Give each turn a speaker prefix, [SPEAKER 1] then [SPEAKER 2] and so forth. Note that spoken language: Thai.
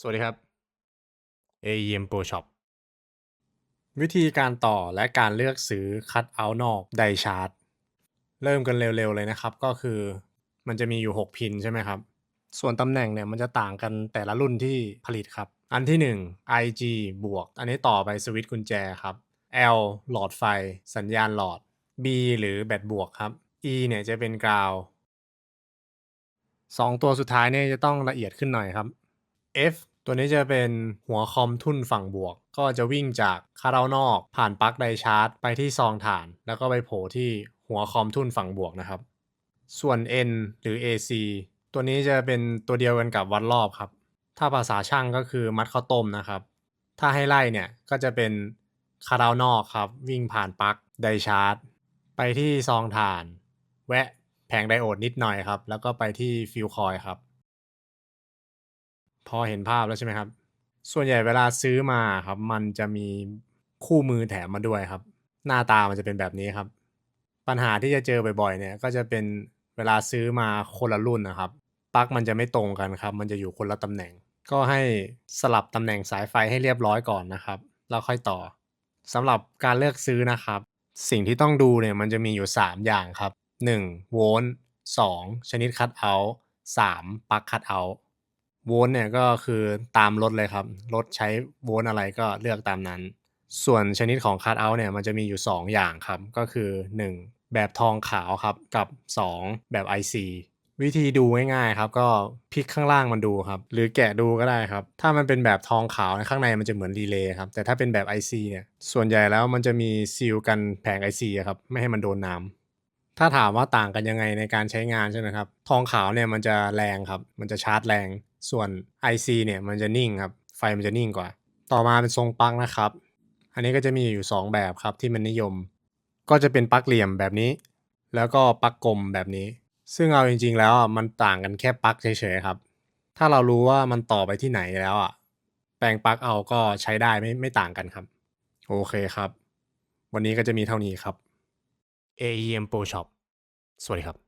[SPEAKER 1] สวัสดีครับ AEM Pro Shop วิธีการต่อและการเลือกซื้อคัตเอาท์นอกไดชาร์ตเริ่มกันเร็วๆเลยนะครับ ก็คือมันจะมีอยู่ 6 พินใช่ไหมครับ ส่วนตำแหน่งเนี่ยมันจะต่างกันแต่ละรุ่นที่ผลิตครับ อันที่ 1 IG บวก อันนี้ต่อไปสวิตช์กุญแจครับ L หลอดไฟ สัญญาณหลอด B หรือแบตบวกครับ E เนี่ยจะเป็นกราวสองตัวสุดท้ายเนี่ยจะต้องละเอียดขึ้นหน่อยครับ F ตัวนี้จะเป็นหัวคอมทุ่นฝั่งบวก ก็จะวิ่งจากคาราวนอก ผ่านปลั๊กไดชาร์จ ไปที่ซองถ่าน แล้วก็ไปโผล่ที่หัวคอมทุ่นฝั่งบวกนะครับ ส่วน N หรือ AC ตัวนี้จะเป็นตัวเดียวกันกับวัดรอบครับ ถ้าภาษาช่างก็คือมัดข้าวต้มนะครับ ถ้าให้ไล่เนี่ยก็จะเป็นคาราวนอกครับ วิ่งผ่านปลั๊กไดชาร์จ ไปที่ซองถ่าน แวะแผงไดโอดนิดหน่อยครับ แล้วก็ไปที่ฟิวคอยครับ พอเห็นภาพแล้วใช่ไหมครับ ส่วนใหญ่เวลาซื้อมาครับ มันจะมีคู่มือแถมมาด้วยครับ หน้าตามันจะเป็นแบบนี้ครับ ปัญหาที่จะเจอบ่อยๆ เนี่ย ก็จะเป็นเวลาซื้อมาคนละรุ่นนะครับปลั๊กมันจะไม่ตรงกันครับ มันจะอยู่คนละตำแหน่ง ก็ให้สลับตำแหน่งสายไฟให้เรียบร้อยก่อนนะครับแล้วค่อยต่อสำหรับการเลือกซื้อนะครับ สิ่งที่ต้องดูเนี่ยมันจะมีอยู่ 3 อย่างครับ 1. โวลต์ 2. ชนิดคัตเอาท์ 3. ปลั๊กคัตเอาท์ โวลต์เนี่ยก็คือตามรถเลยครับ รถใช้โวลต์อะไรก็เลือกตามนั้น ส่วนชนิดของคัตเอาท์เนี่ยมันจะมีอยู่ 2 อย่างครับ ก็คือ 1. แบบทองขาวครับกับ 2. แบบ IC วิธีดูง่ายๆครับ ก็พลิกข้างล่างมันดูครับ หรือแกะดูก็ได้ครับ ถ้ามันเป็นแบบทองขาวข้างในมันจะเหมือนรีเลย์ครับ แต่ถ้าเป็นแบบ IC เนี่ยส่วนใหญ่แล้วมันจะมีซีลกันแผง IC ครับไม่ให้มันโดนน้ำ ถ้าถามว่าต่างกันยังไงในการใช้งานใช่ไหมครับ ทองขาวเนี่ยมันจะแรงครับ มันจะชาร์จแรง ส่วน IC เนี่ยมันจะนิ่งครับ ไฟมันจะนิ่งกว่า ต่อมาเป็นทรงปลั๊กนะครับ อันนี้ก็จะมีอยู่ 2 แบบครับที่มันนิยม ก็จะเป็นปลั๊กเหลี่ยมแบบนี้ แล้วก็ปลั๊กกลมแบบนี้ ซึ่งเอาจริง ๆ แล้วมันต่างกันแค่ปลั๊กเฉยๆครับ ถ้าเรารู้ว่ามันต่อไปที่ไหนแล้วอะ แปลงปลั๊กเอาก็ใช้ได้ไม่ไม่ต่างกันครับ โอเคครับ วันนี้ก็จะมีเท่านี้ครับ AEM Pro Shop สวัสดีครับ